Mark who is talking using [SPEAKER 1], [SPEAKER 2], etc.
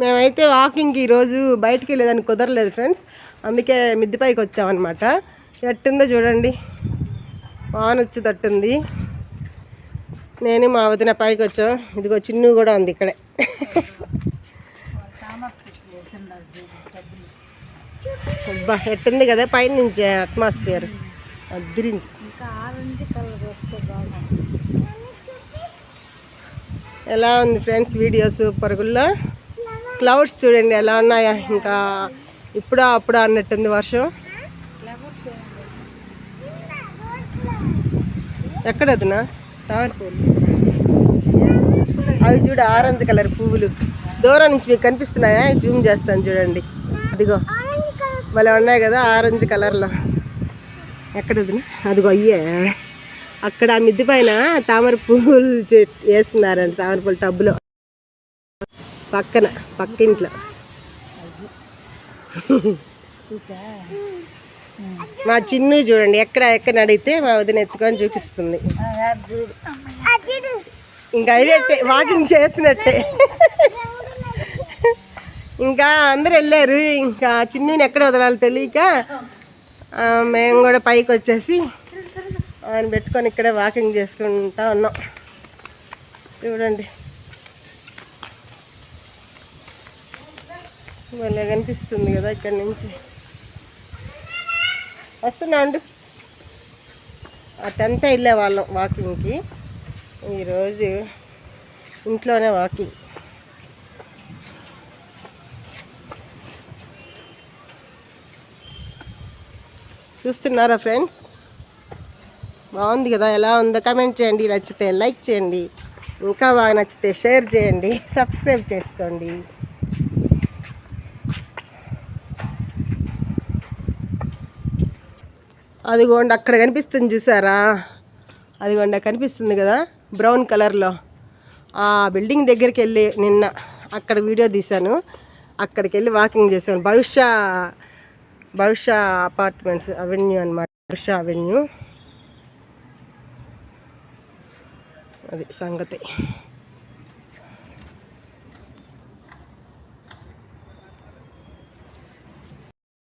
[SPEAKER 1] మేమైతే వాకింగ్కి ఈరోజు బయటికి వెళ్ళేదానికి కుదరలేదు ఫ్రెండ్స్. అందుకే మిద్దిపైకి వచ్చామన్నమాట. ఎట్టుందో చూడండి. వాన వచ్చేటట్టుంది. నేను మా వదిన పైకి వచ్చాం. ఇదిగో చిన్ను కూడా ఉంది ఇక్కడే. అబ్బా ఎట్టుంది కదా పైన నుంచి అట్మాస్ఫియర్ అద్దరింది. ఎలా ఉంది ఫ్రెండ్స్ వీడియో? సూపర్ పరుగుల్లో క్లౌడ్స్ చూడండి ఎలా ఉన్నాయా? ఇంకా ఇప్పుడా అప్పుడా అన్నట్టుంది వర్షం. ఎక్కడదునా? తామర పువ్వులు అవి చూడు ఆరెంజ్ కలర్ పువ్వులు. దూరం నుంచి మీకు కనిపిస్తున్నాయా? జూమ్ చేస్తాను చూడండి. అదిగో. భలే ఉన్నాయి కదా ఆరెంజ్ కలర్లో. ఎక్కడ వదినా? అదిగో అయ్యే. అక్కడ ఆ మిద్ది పైన తామర పువ్వులు చెట్ వేస్తున్నారండి తామర పువ్వులు టబ్బులో. పక్కన పక్క ఇంట్లో మా చిన్ను చూడండి ఎక్కడ ఎక్కడ అడిగితే మా వదిన ఎత్తుకొని చూపిస్తుంది. ఇంకా అయినట్టే వాకింగ్ చేసినట్టే ఇంకా అందరు వెళ్ళారు ఇంకా చిన్నీని ఎక్కడ వదలాలో తెలియక మేము కూడా పైకి వచ్చేసి ఆయన పెట్టుకొని ఇక్కడే వాకింగ్ చేసుకుంటా ఉన్నాం. చూడండి. భలే కనిపిస్తుంది కదా ఇక్కడ నుంచి. వస్తున్నా అండు అటంతా వెళ్ళే వాళ్ళం వాకింగ్కి. ఈరోజు ఇంట్లోనే వాకింగ్. చూస్తున్నారా ఫ్రెండ్స్? బాగుంది కదా? ఎలా ఉందో కమెంట్ చేయండి. నచ్చితే లైక్ చేయండి. ఇంకా బాగా నచ్చితే షేర్ చేయండి. సబ్స్క్రైబ్ చేసుకోండి. అదిగోండి అక్కడ కనిపిస్తుంది చూసారా? అదిగోండి కనిపిస్తుంది కదా బ్రౌన్ కలర్లో. ఆ బిల్డింగ్ దగ్గరికి వెళ్ళి నిన్న అక్కడ వీడియో తీశాను. అక్కడికి వెళ్ళి వాకింగ్ చేశాను. భవిష్య భవిష్య అపార్ట్మెంట్స్ అవెన్యూ అనమాట భవిష్య అవెన్యూ. అది సంగతి.